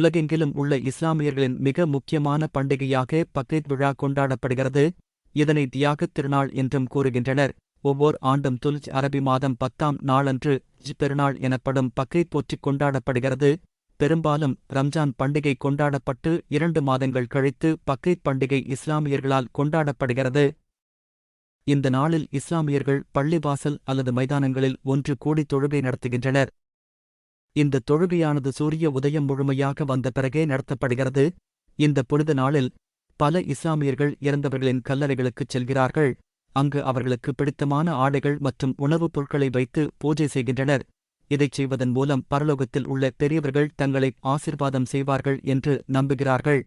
உலகெங்கிலும் உள்ள இஸ்லாமியர்களின் மிக முக்கியமான பண்டிகையாக பக்ரீத் விழா கொண்டாடப்படுகிறது. இதனை தியாகத் திருநாள் என்றும் கூறுகின்றனர். ஒவ்வொரு ஆண்டும் துல்ஜ் அரபி மாதம் பத்தாம் நாளன்று ஜ் பெருநாள் எனப்படும் பக்ரீத் போற்றிக் கொண்டாடப்படுகிறது. பெரும்பாலும் ரம்ஜான் பண்டிகை கொண்டாடப்பட்டு இரண்டு மாதங்கள் கழித்து பக்ரீத் பண்டிகை இஸ்லாமியர்களால் கொண்டாடப்படுகிறது. இந்த நாளில் இஸ்லாமியர்கள் பள்ளிவாசல் அல்லது மைதானங்களில் ஒன்று கூடி தொழுகை நடத்துகின்றனர். இந்த தொழுகையானது சூரிய உதயம் முழுமையாக வந்த பிறகே நடத்தப்படுகிறது. இந்த புனித நாளில் பல இஸ்லாமியர்கள் இறந்தவர்களின் கல்லறைகளுக்குச் செல்கிறார்கள். அங்கு அவர்களுக்கு பிடித்தமான ஆடைகள் மற்றும் உணவுப் பொருட்களை வைத்து பூஜை செய்கின்றனர். இதைச் செய்வதன் மூலம் பரலோகத்தில் உள்ள பெரியவர்கள் தங்களை ஆசிர்வாதம் செய்வார்கள் என்று நம்புகிறார்கள்.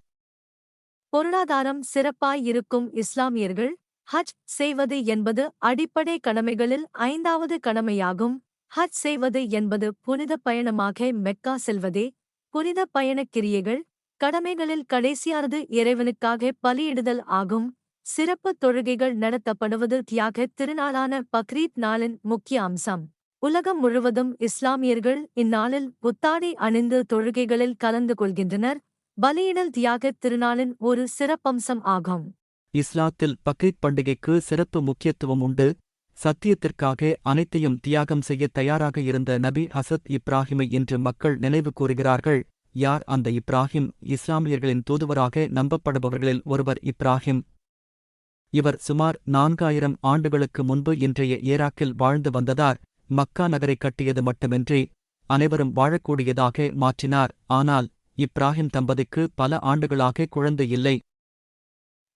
பொருளாதாரம் சிறப்பாய் இருக்கும் இஸ்லாமியர்கள் ஹஜ் செய்வது என்பது அடிப்படை கடமைகளில் ஐந்தாவது கடமையாகும். ஹஜ் செய்வது என்பது புனித பயணமாக மெக்கா செல்வதே. புனித பயணக் கிரியைகள் கடமைகளில் கடைசியானது இறைவனுக்காக பலியிடுதல் ஆகும். சிறப்பு தொழுகைகள் நடத்தப்படுவது தியாக திருநாளான பக்ரீத் நாளின் முக்கிய அம்சம். உலகம் முழுவதும் இஸ்லாமியர்கள் இந்நாளில் புத்தாடை அணிந்து தொழுகைகளில் கலந்து கொள்கின்றனர். பலியிடல் தியாக திருநாளின் ஒரு சிறப்பம்சம் ஆகும். இஸ்லாத்தில் பக்ரீத் பண்டிகைக்கு சிறப்பு முக்கியத்துவம் உண்டு. சத்தியத்திற்காக அனைத்தையும் தியாகம் செய்ய தயாராக இருந்த நபி ஹசத் இப்ராஹிமை இன்று மக்கள் நினைவு கூறுகிறார்கள். யார் அந்த இப்ராஹிம்? இஸ்லாமியர்களின் தூதுவராக நம்பப்படுபவர்களில் ஒருவர் இப்ராஹிம். இவர் சுமார் நான்காயிரம் ஆண்டுகளுக்கு முன்பு இன்றைய ஈராக்கில் வாழ்ந்து வந்ததார். மக்கா நகரை கட்டியது மட்டுமின்றி அனைவரும் வாழக்கூடியதாக மாற்றினார். ஆனால் இப்ராஹிம் தம்பதிக்கு பல ஆண்டுகளாக குழந்தை இல்லை.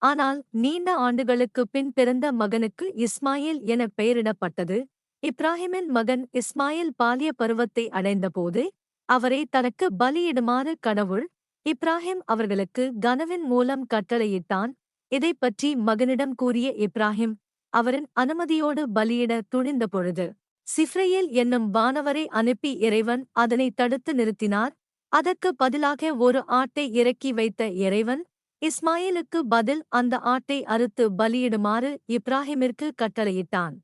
ஆனால் நீண்ட ஆண்டுகளுக்குப் பின் பிறந்த மகனுக்கு இஸ்மாயில் என பெயரிடப்பட்டது. இப்ராஹிமின் மகன் இஸ்மாயில் பாலிய பருவத்தை அடைந்தபோது அவரை தனக்கு பலியிடுமாறு கடவுள் இப்ராஹிம் அவர்களுக்கு கனவின் மூலம் கட்டளையிட்டான். இதைப் பற்றி மகனிடம் கூறிய இப்ராஹிம் அவரின் அனுமதியோடு பலியிட துணிந்த பொழுது சிஃப்ரையில் என்னும் வானவரை அனுப்பி இறைவன் அதனை தடுத்து நிறுத்தினார். அதற்கு பதிலாக ஒரு ஆட்டை இறக்கி வைத்த இறைவன் இஸ்மாயிலுக்கு பதில் அந்த ஆட்டை அறுத்து பலியிடுமாறு இப்ராஹிமிற்கு கட்டளையிட்டான்.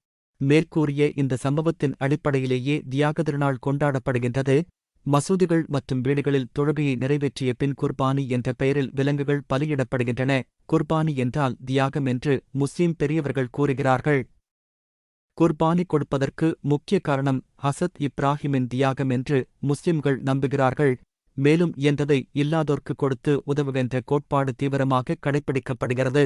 மேற்கூறிய இந்த சம்பவத்தின் அடிப்படையிலேயே தியாக திருநாள் கொண்டாடப்படுகின்றது. மசூதிகள் மற்றும் வீடுகளில் தொழுகையை நிறைவேற்றிய பின் குர்பானி என்ற பெயரில் விலங்குகள் பலியிடப்படுகின்றன. குர்பானி என்றால் தியாகம் என்று முஸ்லிம் பெரியவர்கள் கூறுகிறார்கள். குர்பானி கொடுப்பதற்கு முக்கிய காரணம் ஹசத் இப்ராஹிமின் தியாகம் என்று முஸ்லிம்கள் நம்புகிறார்கள். மேலும் என்றதை இல்லாதோர்க்கு கொடுத்து உதவுகின்ற கோட்பாடு தீவிரமாக கடைப்பிடிக்கப்படுகிறது.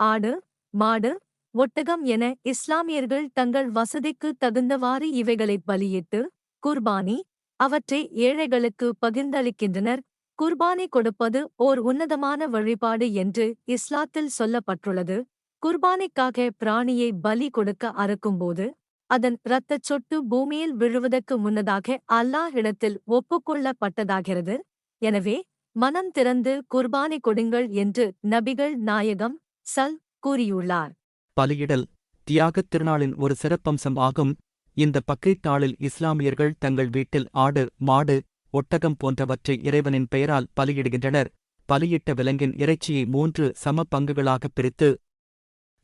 ஆடு மாடு ஒட்டகம் என இஸ்லாமியர்கள் தங்கள் வசதிக்கு தகுந்தவாறு இவைகளைப் பலியிட்டு குர்பானி அவற்றை ஏழைகளுக்கு பகிர்ந்தளிக்கின்றனர். குர்பானி கொடுப்பது ஓர் உன்னதமான வழிபாடு என்று இஸ்லாத்தில் சொல்லப்பட்டுள்ளது. குர்பானிக்காக பிராணியை பலி கொடுக்க அறுக்கும்போது அதன் இரத்தச் சொட்டு பூமியில் விழுவதற்கு முன்னதாக அல்லாஹ் இடத்தில் ஒப்புக்கொள்ளப்பட்டதாகிறது. எனவே மனம் திறந்து குர்பானி கொடுங்கள் என்று நபிகள் நாயகம் சல் கூறியுள்ளார். பலியிடல் தியாகத் திருநாளின் ஒரு சிறப்பம்சம் ஆகும். இந்த பக்ரீத் நாளில் இஸ்லாமியர்கள் தங்கள் வீட்டில் ஆடு மாடு ஒட்டகம் போன்றவற்றை இறைவனின் பெயரால் பலியிடுகின்றனர். பலியிட்ட விலங்கின் இறைச்சியை மூன்று சம பங்குகளாகப் பிரித்து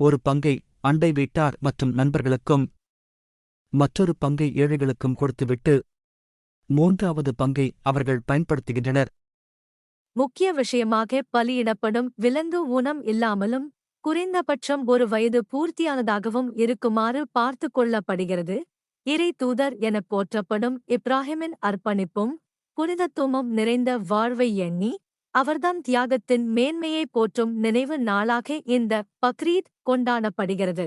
ஒரு பங்கை அண்டை வீட்டார் மற்றும் நண்பர்களுக்கும் மற்றொரு பங்கை ஏழைகளுக்கும் கொடுத்துவிட்டு மூன்றாவது பங்கை அவர்கள் பயன்படுத்துகின்றனர். முக்கிய விஷயமாக பலியிடப்படும் விலங்கு ஊனம் இல்லாமலும் குறைந்தபட்சம் ஒரு வயது பூர்த்தியானதாகவும் இருக்குமாறு பார்த்து கொள்ளப்படுகிறது. இறை தூதர் எனப் போற்றப்படும் இப்ராஹிமின் அர்ப்பணிப்பும் புனிதத்துவமும் நிறைந்த வாழ்வை எண்ணி அவர்தம் தியாகத்தின் மேன்மையை போற்றும் நினைவு நாளாக இந்த பக்ரீத் கொண்டாடப்படுகிறது.